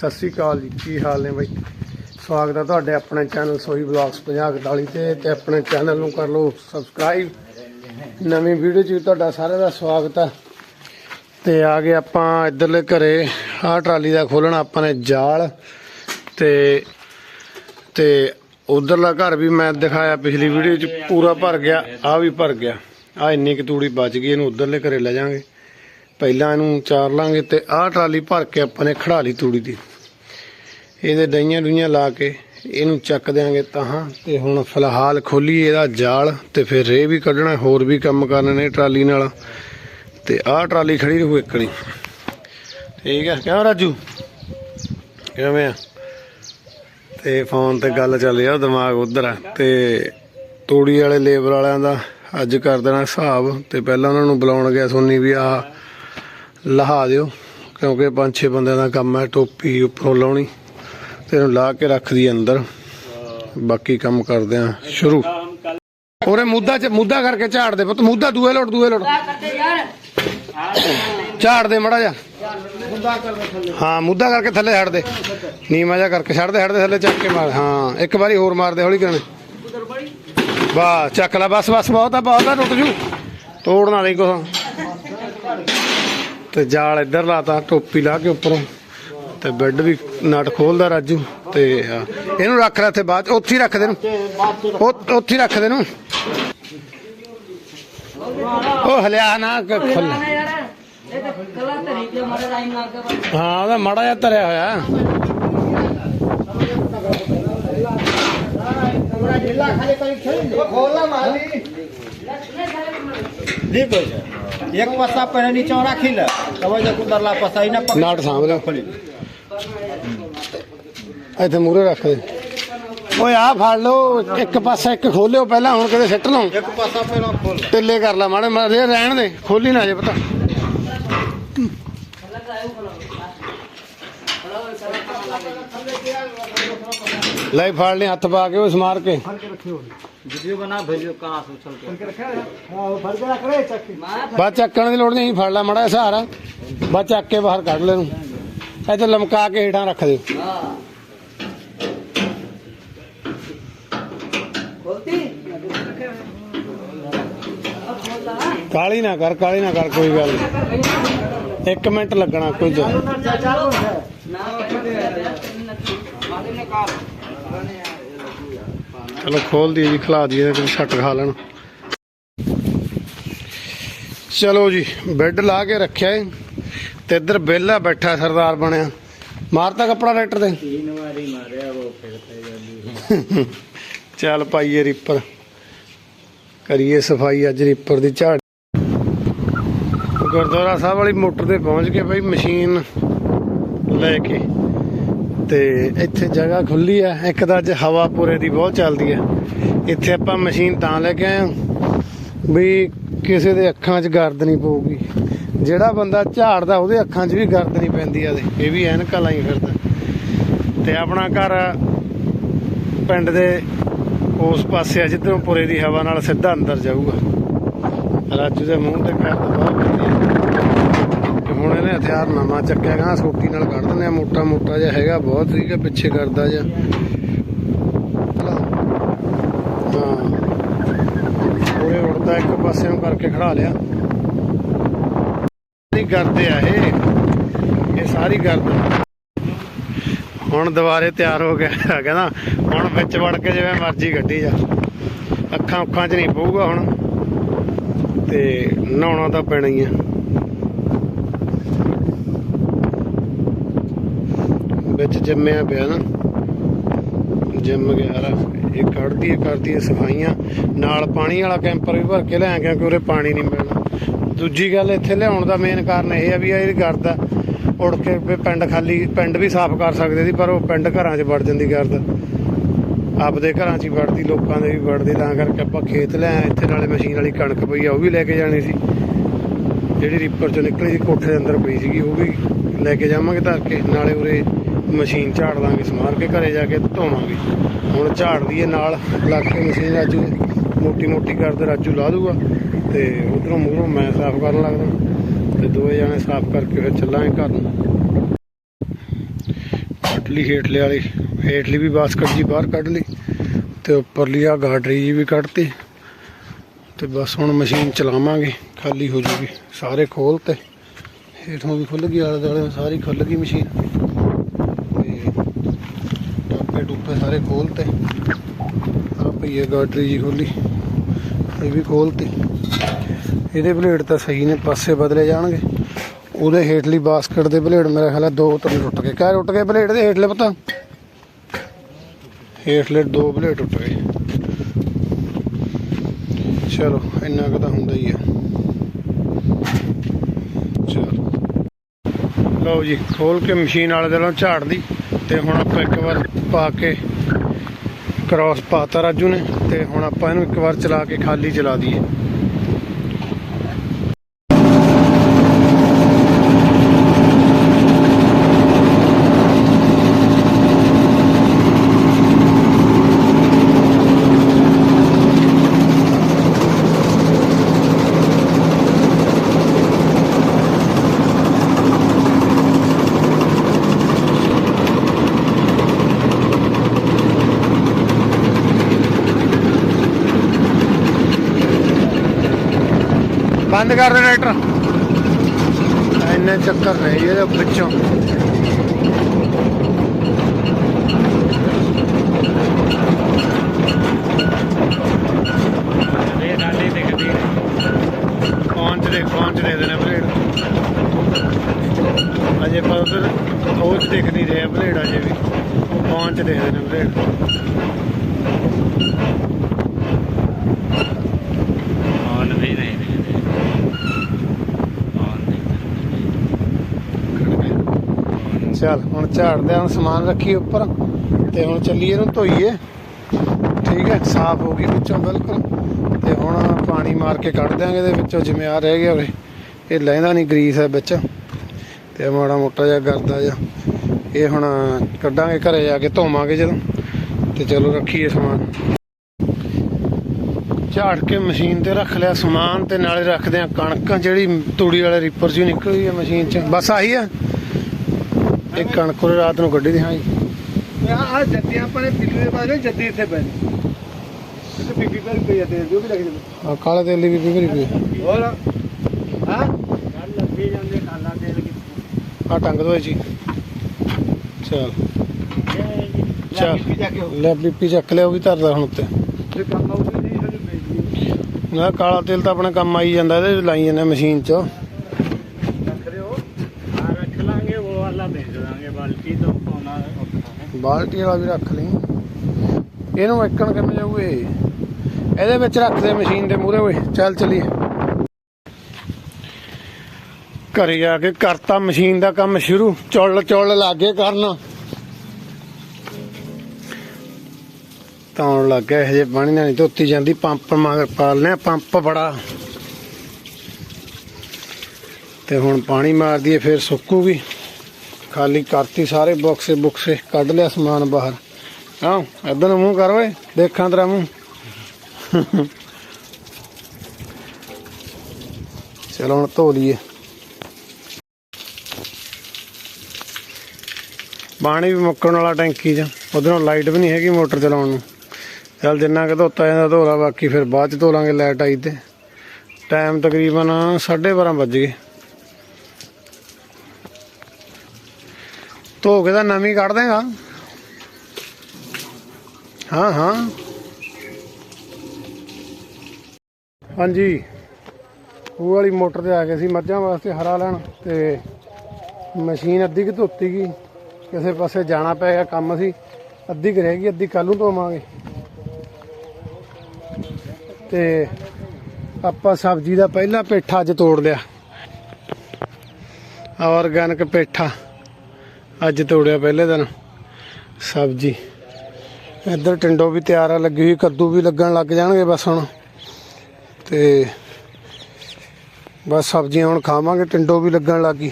ਸਤਿ ਸ੍ਰੀ ਅਕਾਲ ਜੀ, ਕੀ ਹਾਲ ਨੇ ਬਾਈ? ਸਵਾਗਤ ਹੈ ਤੁਹਾਡੇ ਆਪਣੇ ਚੈਨਲ ਸੋਈ ਬਲੌਗਸ 5041 ਤੇ ਤੇ ਆਪਣੇ ਚੈਨਲ ਨੂੰ ਕਰ ਲਓ ਸਬਸਕ੍ਰਾਈਬ। ਨਵੀਂ ਵੀਡੀਓ 'ਚ ਵੀ ਤੁਹਾਡਾ ਸਾਰਿਆਂ ਦਾ ਸਵਾਗਤ ਹੈ। ਤੇ ਆ ਗਏ ਆਪਾਂ ਇੱਧਰਲੇ ਘਰੇ, ਆਹ ਟਰਾਲੀ ਦਾ ਖੋਲਣਾ ਆਪਾਂ ਨੇ ਜਾਲ। ਤੇ ਤੇ ਉਧਰਲਾ ਘਰ ਵੀ ਮੈਂ ਦਿਖਾਇਆ ਪਿਛਲੀ ਵੀਡੀਓ 'ਚ, ਪੂਰਾ ਭਰ ਗਿਆ ਆ ਵੀ ਭਰ ਗਿਆ। ਆ ਇੰਨੀ ਕੁ ਤੂੜੀ ਬਚ ਗਈ, ਇਹਨੂੰ ਉਧਰਲੇ ਘਰੇ ਲੈ ਜਾਾਂਗੇ। ਪਹਿਲਾਂ ਇਹਨੂੰ ਚਾਰ ਲਾਂਗੇ ਤੇ ਆਹ ਟਰਾਲੀ ਭਰ ਕੇ ਆਪਾਂ ਨੇ ਖੜਾ ਲਈ ਤੂੜੀ ਦੀ। ਇਹਦੇ ਡਈਆਂ ਡੂਈਆਂ ਲਾ ਕੇ ਇਹਨੂੰ ਚੱਕ ਦਿਆਂਗੇ ਤਾਂ ਤੇ ਹੁਣ ਫਿਲਹਾਲ ਖੋਲੀ ਇਹਦਾ ਜਾਲ ਤੇ ਫਿਰ ਰੇ ਵੀ ਕੱਢਣਾ, ਹੋਰ ਵੀ ਕੰਮ ਕਰਨੇ ਨੇ ਟਰਾਲੀ ਨਾਲ। ਤੇ ਆਹ ਟਰਾਲੀ ਖੜੀ ਰਹੂ ਇੱਕਣੀ ਠੀਕ ਹੈ ਕਿਉਂ ਰਾਜੂ? ਕਿਵੇਂ ਆ? ਤੇ ਫੋਨ ਤੇ ਗੱਲ ਚੱਲ ਰਿਹਾ ਦਿਮਾਗ ਉਧਰ ਆ, ਤੇ ਤੂੜੀ ਵਾਲੇ ਲੇਬਰ ਵਾਲਿਆਂ ਦਾ ਅੱਜ ਕਰ ਦੇਣਾ ਹਿਸਾਬ, ਤੇ ਪਹਿਲਾਂ ਉਹਨਾਂ ਨੂੰ ਬੁਲਾਉਣ ਗਿਆ ਸੋਨੀ ਵੀ ਆ ਲਹਾ ਦਿਓ, ਕਿਉਂਕਿ ਪੰਜ ਛੇ ਬੰਦਿਆਂ ਦਾ ਕੰਮ ਹੈ ਟੋਪੀ ਉੱਪਰੋਂ ਲਾਉਣੀ। ਤੇ ਇਹਨੂੰ ਲਾ ਕੇ ਰੱਖਦੀ ਅੰਦਰ। ਬਾਕੀ ਕੰਮ ਕਰਦੇ ਆ ਸ਼ੁਰੂ। ਉਹਰੇ ਮੁੱਦਾ ਚ ਮੁੱਦਾ ਕਰਕੇ ਝਾੜ ਦੇ ਪੁੱਤ। ਮੁੱਦਾ ਦੂਏ ਲੋਟ ਦੂਏ ਲੋਟ। ਝਾੜ ਦੇ ਮੜਾ ਜਾ ਹਾਂ, ਮੁੱਦਾ ਕਰਕੇ ਥੱਲੇ ਛੱਡ ਦੇ। ਨੀਮਾ ਜਾ ਕਰਕੇ। ਛੱਡ ਦੇ ਛੱਡ ਦੇ, ਥੱਲੇ ਚੱਕ ਕੇ ਮਾਰ। ਹਾਂ, ਇੱਕ ਵਾਰੀ ਹੋਰ ਮਾਰ ਦੇ ਹੌਲੀ ਕਰਨੇ ਵਾਹ, ਚੱਕ ਲੈ। ਬਸ ਬਸ, ਬਹੁਤ ਆ ਬਹੁਤ ਆ, ਟੁੱਟ ਜੂ। ਤੋੜਨ ਵਾਲੀ ਕੁਛ। ਤੇ ਜਾਲ ਇੱਧਰ ਲਾਤਾ, ਟੋਪੀ ਲਾ ਕੇ ਉੱਪਰੋਂ। ਤੇ ਬੈੱਡ ਵੀ ਨਟ ਖੋਲਦਾ ਰਾਜੂ ਤੇ ਆ, ਇਹਨੂੰ ਰੱਖ ਲੈ ਇੱਥੇ ਬਾਅਦ 'ਚ, ਉੱਥੇ ਹੀ ਰੱਖ ਦੇ ਨੂੰ ਉਹ- ਉੱਥੇ ਹੀ ਰੱਖ ਦੇ ਨੂੰ ਉਹ ਹਲਿਆ ਨਾ ਕ- ਖੁੱਲ ਹਾਂ ਉਹਦਾ ਮਾੜਾ ਜਿਹਾ ਧਰਿਆ ਹੋਇਆ ઠીક હોય છે એક પસા પહેલા નીચે રાખી લે હવે જો કુંદરલા પસા એને પકડી ਨਾਟ ਸਾਂਭ ਲਿਓ ખોલી ਇੱਥੇ ਮੂਰੇ ਰੱਖ ਦੇ। ਓਏ ਆ ਫੜ ਲਓ ਇੱਕ ਪਾਸਾ ਇੱਕ ਖੋਲਿਓ ਪਹਿਲਾਂ ਹੁਣ ਕਿਤੇ ਸਿੱਟ ਲਓ। ਇੱਕ ਪਾਸਾ ਪਹਿਲਾਂ ਖੋਲ। ਟਿੱਲੇ ਕਰ ਲਾ ਮਾੜੇ ਮਾੜੇ ਰਹਿਣ ਦੇ ਖੋਲੀ ਨਾ ਜੇ ਪਤਾ। ਲੈ ਫੜ ਲੈ ਹੱਥ ਪਾ ਕੇ ਉਸ ਮਾਰ ਕੇ। ਵੀਡੀਓ ਬਣਾ ਭੇਜੋ ਕਾਂ ਸੋਚਲ ਕੇ। ਰੱਖਿਆ ਚੱਕਣ ਦੀ ਲੋੜ ਨਹੀਂ ਫੜ ਲੈ ਮਾੜਾ ਸਹਾਰਾ। ਬਾ ਚੱਕ ਕੇ ਬਾਹਰ ਕੱਢ ਲੈ ਨੂੰ ਇੱਥੇ ਲਮਕਾ ਕੇ ਹੇਠਾਂ ਰੱਖ ਦੇ ਕਾਲੀ ਨਾ ਕਰ ਕਾਲੀ ਨਾ ਕਰ ਕੋਈ ਗੱਲ ਨਹੀਂ। ਇੱਕ ਮਿੰਟ ਲੱਗਣਾ ਕੋਈ ਜਾ ਚਲੋ ਖੋਲ ਦੀ ਜੀ ਖਿਲਾ ਦਈਏ ਤੇ ਛੱਟ ਖਾ ਲੈਣ। ਚਲੋ ਜੀ ਬੈੱਡ ਲਾ ਕੇ ਰੱਖਿਆ ਏ। ਤੇ ਇੱਧਰ ਬੇਲਾ ਬੈਠਾ ਸਰਦਾਰ ਬਣਿਆ ਮਾਰਤਾ ਕੱਪੜਾ ਟਰੈਕਟਰ ਤੇ तीन बारी मारे वो फिर ਚੱਲ ਪਾਈਏ ਰੀਪਰ ਕਰੀਏ ਸਫਾਈ ਅੱਜ ਰੀਪਰ ਦੀ ਝਾੜ ਗੁਰਦੁਆਰਾ ਸਾਹਿਬ ਵਾਲੀ ਮੋਟਰ ਤੇ ਪਹੁੰਚ ਕੇ ਬਈ ਮਸ਼ੀਨ ਲੈ ਕੇ ਤੇ ਇੱਥੇ ਜਗ੍ਹਾ ਖੁੱਲੀ ਆ ਇੱਕ ਤਾਂ ਅੱਜ ਹਵਾ ਪੂਰੇ ਦੀ ਬਹੁਤ ਚੱਲਦੀ ਆ ਇੱਥੇ ਆਪਾਂ ਮਸ਼ੀਨ ਤਾਂ ਲੈ ਕੇ ਆਏ ਹਾਂ ਵੀ ਕਿਸੇ ਦੇ ਅੱਖਾਂ 'ਚ ਗਰਦ ਨਹੀਂ ਪਊਗੀ ਜਿਹੜਾ ਬੰਦਾ ਝਾੜਦਾ, ਉਹਦੇ ਅੱਖਾਂ 'ਚ ਵੀ ਗਰਦ ਨਹੀਂ ਪੈਂਦੀ ਆ ਇਹ ਵੀ ਐਨਕਾਂ ਲਾਈ ਫਿਰਦਾ। ਤੇ ਆਪਣਾ ਘਰ ਪਿੰਡ ਦੇ ਉਸ ਪਾਸੇ ਆ, ਜਿੱਧਰੋਂ ਪੁਰੇ ਦੀ ਹਵਾ ਨਾਲ ਸਿੱਧਾ ਅੰਦਰ ਜਾਊਗਾ। ਰਾਜੂ ਦੇ ਮੂੰਹ ਤੇ ਖੈਰ ਤਾਂ ਤੇ ਹੁਣ ਇਹਨੇ ਹਥਿਆਰ ਨਵਾਂ ਚੱਕਿਆ ਗਾ ਸੋਟੀ ਨਾਲ ਕੱਢ ਦਿੰਦੇ ਆ ਮੋਟਾ ਮੋਟਾ ਜਿਹਾ ਹੈਗਾ, ਬਹੁਤ ਠੀਕ ਹੈ ਪਿੱਛੇ ਕਰਦਾ ਜਿਹਾ। ਹਾਂ। ਪੂਰੇ ਉੜਦਾ ਇੱਕ ਪਾਸੇ ਨੂੰ ਕਰਕੇ ਖੜਾ ਲਿਆ। ਕਰਦੇ ਆ ਇਹ। ਇਹ ਸਾਰੀ ਗਰਦ ਹੁਣ ਦੁਬਾਰੇ ਤਿਆਰ ਹੋ ਗਿਆ ਕਹਿੰਦਾ, ਹੁਣ ਵਿੱਚ ਵੜ ਕੇ ਜਿਵੇਂ ਮਰਜ਼ੀ ਗੱਡੀ ਜਾ। ਅੱਖਾਂ ਉੱਖਾਂ 'ਚ ਨਹੀਂ ਪਊਗਾ ਹੁਣ। ਤੇ ਨਹਾਉਣਾ ਤਾਂ ਪੈਣਾ ਹੀ ਆ। ਵਿੱਚ ਜੰਮਿਆ ਪਿਆ ਨਾ। ਜਿੰਮ ਗਿਆ ਰਾ ਇਹ ਕੱਢਦੀ ਹੈ ਕਰਦੀ ਹੈ ਸਫਾਈਆਂ। ਨਾਲ ਪਾਣੀ ਵਾਲਾ ਕੈਂਪਰ ਵੀ ਭਰ ਕੇ ਲਿਆ ਕਿਉਂਕਿ ਉਰੇ ਪਾਣੀ ਨਹੀਂ ਮਿਲਣਾ। ਦੂਜੀ ਗੱਲ ਇੱਥੇ ਲਿਆਉਣ ਦਾ ਮੇਨ ਕਾਰਨ ਇਹ ਆ ਵੀ ਇਹ ਕਰਦਾ ਉੜ ਕੇ ਪਿੰਡ ਖਾਲੀ, ਪਿੰਡ ਵੀ ਸਾਫ਼ ਕਰ ਸਕਦੇ ਸੀ, ਪਰ ਉਹ ਪਿੰਡ ਘਰਾਂ 'ਚ ਵੜ ਜਾਂਦੀ ਗਰਦ। ਆਪਦੇ ਘਰਾਂ 'ਚ ਹੀ ਵੜਦੀ, ਲੋਕਾਂ ਦੇ ਵੀ ਵੜਦੀ, ਤਾਂ ਕਰਕੇ ਆਪਾਂ ਖੇਤ ਲੈ ਆਏ, ਇੱਥੇ ਨਾਲੇ ਮਸ਼ੀਨ ਵਾਲੀ ਕਣਕ ਪਈ ਆ, ਉਹ ਵੀ ਲੈ ਕੇ ਜਾਣੀ ਸੀ। ਜਿਹੜੀ ਰੀਪਰ 'ਚੋਂ ਨਿਕਲੀ ਸੀ, ਕੋਠੇ ਦੇ ਅੰਦਰ ਪਈ ਸੀਗੀ, ਉਹ ਵੀ ਲੈ ਕੇ ਜਾਵਾਂਗੇ ਧਰ ਕੇ, ਨਾਲੇ ਉਰੇ ਮਸ਼ੀਨ ਝਾੜ ਲਾਂਗੇ ਸਮਾਰ ਕੇ ਘਰੇ ਜਾ ਕੇ ਧੋਵਾਂਗੇ। ਹੁਣ ਝਾੜ ਦਈਏ ਨਾਲ ਲੱਗ ਕੇ ਮਸ਼ੀਨ ਅੱਜ ਮੋਟੀ ਮੋਟੀ ਕਰਦੇ ਰਾਜੂ ਲਾ ਦੂਗਾ ਤੇ ਉਧਰੋਂ ਮੂਹਰੋਂ ਮੈਂ ਸਾਫ਼ ਕਰਨ ਲੱਗਦਾ ਤੇ ਦੋਵੇਂ ਜਾਣੇ ਸਾਫ਼ ਕਰਕੇ ਫਿਰ ਚੱਲਾਂਗੇ ਘਰ ਨੂੰ। ਲਈ ਹੇਠਲੇ ਵਾਲੀ, ਹੇਠਲੀ ਵੀ ਬਾਸਕਟ ਜੀ ਬਾਹਰ ਕੱਢ ਲਈ ਤੇ ਉੱਪਰਲੀ ਆ ਗਾਡਰੀ ਜੀ ਵੀ ਕੱਢਤੀ ਤੇ ਬਸ ਹੁਣ ਮਸ਼ੀਨ ਚਲਾਵਾਂਗੇ, ਖਾਲੀ ਹੋ ਜੂਗੀ, ਸਾਰੇ ਖੋਲ ਤੇ। ਹੇਠੋਂ ਵੀ ਖੁੱਲ ਗਈ ਆਲੇ ਦੁਆਲੇ ਸਾਰੀ ਖੁੱਲ ਗਈ ਮਸ਼ੀਨ। ਤੇ ਟਾਪੇ ਟੁੱਪੇ ਸਾਰੇ ਖੋਲ ਤੇ। ਆ ਪਈ ਹੈ ਗਾਡਰੀ ਜੀ ਖੋਲੀ। ਇਹ ਵੀ ਖੋਲਤੀ। ਇਹਦੇ ਬਲੇਡ ਤਾਂ ਸਹੀ ਨੇ, ਪਾਸੇ ਬਦਲੇ ਜਾਣਗੇ। ਉਹਦੇ ਹੇਠਲੀ ਬਾਸਕਟ ਦੇ ਬਲੇਡ ਮੇਰਾ ਖਿਆਲ ਹੈ ਦੋ ਤਿੰਨ ਟੁੱਟ ਗਏ। ਕਿਆ ਟੁੱਟ ਗਏ ਬਲੇਡ ਦੇ ਹੇਠਲੇ ਪਤਾ? ਹੇਠਲੇ ਦੋ ਬਲੇਡ ਟੁੱਟ ਗਏ। ਚਲੋ, ਇੰਨਾ ਕੁ ਤਾਂ ਹੁੰਦਾ ਹੀ ਆ। ਚਲੋ। ਲਓ ਜੀ, ਖੋਲ ਕੇ ਮਸ਼ੀਨ ਵਾਲੇ ਦਿਲੋਂ ਝਾੜ ਦੀ ਤੇ ਹੁਣ ਆਪਾਂ ਇੱਕ ਵਾਰ ਪਾ ਕੇ ਕ੍ਰਾਸ ਪਾਤਾ ਰਾਜੂ ਨੇ ਤੇ ਹੁਣ ਆਪਾਂ ਇਹਨੂੰ ਇੱਕ ਵਾਰ ਚਲਾ ਕੇ ਖਾਲੀ ਚਲਾ ਦਈਏ। ਬੰਦ ਕਰ ਦੇ ਟਰੈਕਟਰ। ਇੰਨੇ ਚੱਕਰ ਨੇ ਇਹਦੇ ਵਿੱਚੋਂ ਇਹ ਨਾਲੇ ਦਿਖਦੀ ਪਹੁੰਚ ਦੇ ਦੇਣੇ ਬਲੇਡ ਅਜੇ ਪਰ ਉਧਰ ਉਹ ਚ ਦਿਖ ਨਹੀਂ ਰਿਹਾ ਬਲੇਡ ਅਜੇ ਵੀ। ਪਹੁੰਚ ਦੇ ਦੇਣੇ ਬਲੇਡ ਔਨ ਵੀ ਨਹੀਂ ਦਿਖਦੇ ਔਨ ਚੱਲ, ਹੁਣ ਝਾੜਦੇ ਹਾਂ ਹੁਣ ਸਮਾਨ ਰੱਖੀ ਉੱਪਰ ਤੇ ਹੁਣ ਚੱਲੀਏ ਇਹਨੂੰ ਧੋਈਏ। ਠੀਕ ਹੈ, ਸਾਫ਼ ਹੋ ਗਈ ਵਿੱਚੋਂ ਬਿਲਕੁਲ। ਤੇ ਹੁਣ ਪਾਣੀ ਮਾਰ ਕੇ ਕੱਢ ਦਿਆਂਗੇ ਇਹਦੇ ਵਿੱਚੋਂ, ਜਿਵੇਂ ਆ ਰਹਿ ਗਿਆ ਉਰੇ ਇਹ ਲੈਂਦਾ ਨਹੀਂ ਗਰੀਸ ਹੈ ਵਿੱਚ। ਤੇ ਮਾੜਾ ਮੋਟਾ ਜਿਹਾ ਗਰਦਾ ਜਿਹਾ। ਇਹ ਹੁਣ ਕੱਢਾਂਗੇ ਘਰੇ ਜਾ ਕੇ, ਧੋਵਾਂਗੇ ਜਦੋਂ। ਤੇ ਚਲੋ ਰੱਖੀਏ ਸਮਾਨ। ਝਾੜ ਕੇ ਮਸ਼ੀਨ ਤੇ ਰੱਖ ਲਿਆ, ਸਮਾਨ ਤੇ ਨਾਲੇ ਰੱਖਦੇ ਆ ਕਣਕ, ਜਿਹੜੀ ਤੂੜੀ ਵਾਲੇ ਰੀਪਰ ਚੋਂ ਨਿਕਲੀ ਹੈ ਮਸ਼ੀਨ ਚ। ਬਸ ਆਹੀ ਆ ਇਹ ਕਣਕ ਉਹ ਰਾਤ ਨੂੰ ਕੱਢੀ ਦੀ ਹਾਂ ਜੀ। ਆ ਜੱਦੀ ਆਪਾਂ ਨੇ ਪਿੱਲੂ ਦੇ ਬਾਰੇ ਜੱਦੀ ਇੱਥੇ ਪੈ ਨੇ ਤੇ ਬੀਬੀ ਪਰ ਪਈ ਆ ਤੇਲ ਜੋ ਵੀ ਲੱਗ ਜਾਂਦਾ ਆ ਕਾਲੇ ਤੇਲ ਦੀ ਵੀ ਭਰੀ ਪਈ ਹੋਰ? ਹਾਂ? ਲੱਗੀ ਜਾਂਦੇ ਕਾਲਾ ਤੇਲ ਆ ਟੰਗ ਦੋ ਜੀ। ਚਲ। ਲੈ ਬੀਪੀ ਚੱਕ ਲਿਆ ਉਹ ਵੀ ਧਰਦਾ ਹੁਣ ਉੱਤੇ। ਤੇ ਕੰਮ ਆਉਂਦੀ ਨਹੀਂ ਹਜੇ ਵੇਚਦੀ ਨਾ ਕਾਲਾ ਤੇਲ ਤਾਂ ਆਪਣੇ ਕੰਮ ਆਈ ਜਾਂਦਾ ਇਹਦੇ 'ਚ ਲਾਈ ਜਾਂਦੇ ਮਸ਼ੀਨ 'ਚ ਰੱਖ ਰਹੇ ਹੋ ਆ ਰੱਖ ਲਾਂਗੇ ਉਹ ਵਾਲਾ ਭੇਜ ਦਾਂਗੇ ਬਾਲਟੀ ਤੋਂ ਪਾਉਣਾ ਔਖਾ ਹੈ ਬਾਲਟੀ ਵਾਲਾ ਵੀ ਰੱਖ ਲਈ। ਇਹਨੂੰ ਇੱਕਣ ਕਿਵੇਂ ਜਾਊ ਇਹਦੇ ਵਿੱਚ ਰੱਖਦੇ ਮਸ਼ੀਨ ਦੇ ਮੂਹਰੇ ਓਏ, ਚੱਲ ਚਲੀਏ। ਘਰੇ ਜਾ ਕੇ ਕਰਤਾ ਮਸ਼ੀਨ ਦਾ ਕੰਮ ਸ਼ੁਰੂ, ਚੁੱਲ ਚੁੱਲ ਲਾਗੇ ਕਰਨ। ਤਾਂ ਲੱਗ ਗਿਆ ਹਜੇ ਪਾਣੀ ਨਾਲ ਨਹੀਂ ਧੋਤੀ ਜਾਂਦੀ, ਪੰਪ ਮਗਰ ਪਾਲਨੇ ਪੰਪ ਬੜਾ। ਤੇ ਹੁਣ ਪਾਣੀ ਮਾਰ ਦਈਏ, ਫਿਰ ਸੁੱਕੂਗੀ। ਖਾਲੀ ਕਰਤੀ ਸਾਰੇ ਬਕਸੇ ਬੁਕਸੇ, ਕੱਢ ਲਿਆ ਸਮਾਨ ਬਾਹਰ। ਹਾਂ ਇਧਰ ਨੂੰ ਮੂੰਹ ਕਰ ਓਏ, ਦੇਖਾਂ ਤੇਰਾ ਮੂੰਹ। ਚਲੋ ਹੁਣ ਧੋ ਲਈਏ। ਪਾਣੀ ਵੀ ਮੁੱਕਣ ਵਾਲਾ ਟੈਂਕੀ 'ਚ, ਉਧਰੋਂ ਲਾਈਟ ਵੀ ਨਹੀਂ ਹੈਗੀ ਮੋਟਰ ਚਲਾਉਣ ਨੂੰ। ਚੱਲ ਜਿੰਨਾ ਕਿ ਧੋਤਾ ਜਾਂਦਾ ਧੋਲਾ ਬਾਕੀ ਫਿਰ ਬਾਅਦ 'ਚ ਧੋ ਲਾਂਗੇ ਲਾਈਟ ਆਈ ਤੇ। ਟਾਈਮ ਤਕਰੀਬਨ 12:30 ਵੱਜ ਗਏ। ਧੋ ਕੇ ਤਾਂ ਨਵੀਂ ਕੱਢ ਦੇਗਾ। ਹਾਂ ਹਾਂ। ਹਾਂਜੀ। ਉਹ ਵਾਲੀ ਮੋਟਰ ਤੇ ਆ ਗਏ ਸੀ ਮੱਝਾਂ ਵਾਸਤੇ ਹਰਾ ਲੈਣ ਤੇ ਮਸ਼ੀਨ ਅੱਧੀ ਕਿ ਧੋਤੀ ਗਈ। ਕਿਸੇ ਪਾਸੇ ਜਾਣਾ ਪੈ ਗਿਆ ਕੰਮ ਸੀ। ਅੱਧੀ ਕੁ ਰਹਿ ਗਈ, ਅੱਧੀ ਕੱਲ ਨੂੰ ਧੋਵਾਂਗੇ। ਤੇ ਆਪਾਂ ਸਬਜ਼ੀ ਦਾ ਪਹਿਲਾ ਪੇਠਾ ਅੱਜ ਤੋੜ ਲਿਆ। ਆਰਗੈਨਿਕ ਪੇਠਾ। ਅੱਜ ਤੋੜਿਆ ਪਹਿਲੇ ਦਿਨ। ਸਬਜ਼ੀ। ਇੱਧਰ ਟਿੰਡੋ ਵੀ ਤਿਆਰ ਆ, ਲੱਗੀ ਹੋਈ, ਕੱਦੂ ਵੀ ਲੱਗਣ ਲੱਗ ਜਾਣਗੇ ਬਸ ਹੁਣ। ਤੇ ਬਸ ਸਬਜ਼ੀਆਂ ਹੁਣ ਖਾਵਾਂਗੇ, ਟਿੰਡੋ ਵੀ ਲੱਗਣ ਲੱਗੀ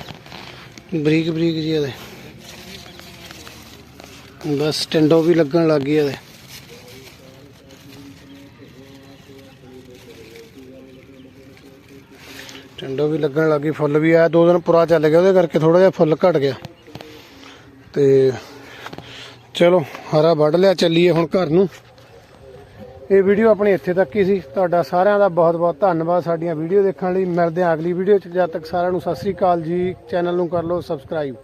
ਬਰੀਕ ਬਰੀਕ ਜੀ ਇਹਦੇ। ਬਸ ਟਿੰਡੋ ਵੀ ਲੱਗਣ ਲੱਗੀ ਇਹਦੇ। ਟਿੰਡੋ ਵੀ ਲੱਗਣ ਲੱਗੀ ਫੁੱਲ ਵੀ ਆਇਆ, ਦੋ ਦਿਨ ਪੁਰਾ ਚੱਲ ਗਿਆ, ਉਹਦੇ ਕਰਕੇ ਥੋੜਾ ਜਿਹਾ ਫੁੱਲ ਘਟ ਗਿਆ। ਤੇ ਚਲੋ, ਹਰਾ ਵੱਢ ਲਿਆ, ਚੱਲੀਏ ਹੁਣ ਘਰ ਨੂੰ। ਇਹ ਵੀਡੀਓ ਆਪਣੀ ਇੱਥੇ ਤੱਕ ਹੀ ਸੀ। ਤੁਹਾਡਾ ਸਾਰਿਆਂ ਦਾ ਬਹੁਤ ਬਹੁਤ ਧੰਨਵਾਦ ਸਾਡੀਆਂ ਵੀਡੀਓ ਦੇਖਣ ਲਈ। ਮਿਲਦੇ ਹਾਂ ਅਗਲੀ ਵੀਡੀਓ 'ਚ। ਜਦ ਤੱਕ ਸਾਰਿਆਂ ਨੂੰ ਸਤਿ ਸ੍ਰੀ ਅਕਾਲ ਜੀ। ਚੈਨਲ ਨੂੰ ਕਰ ਲਓ ਸਬਸਕ੍ਰਾਈਬ।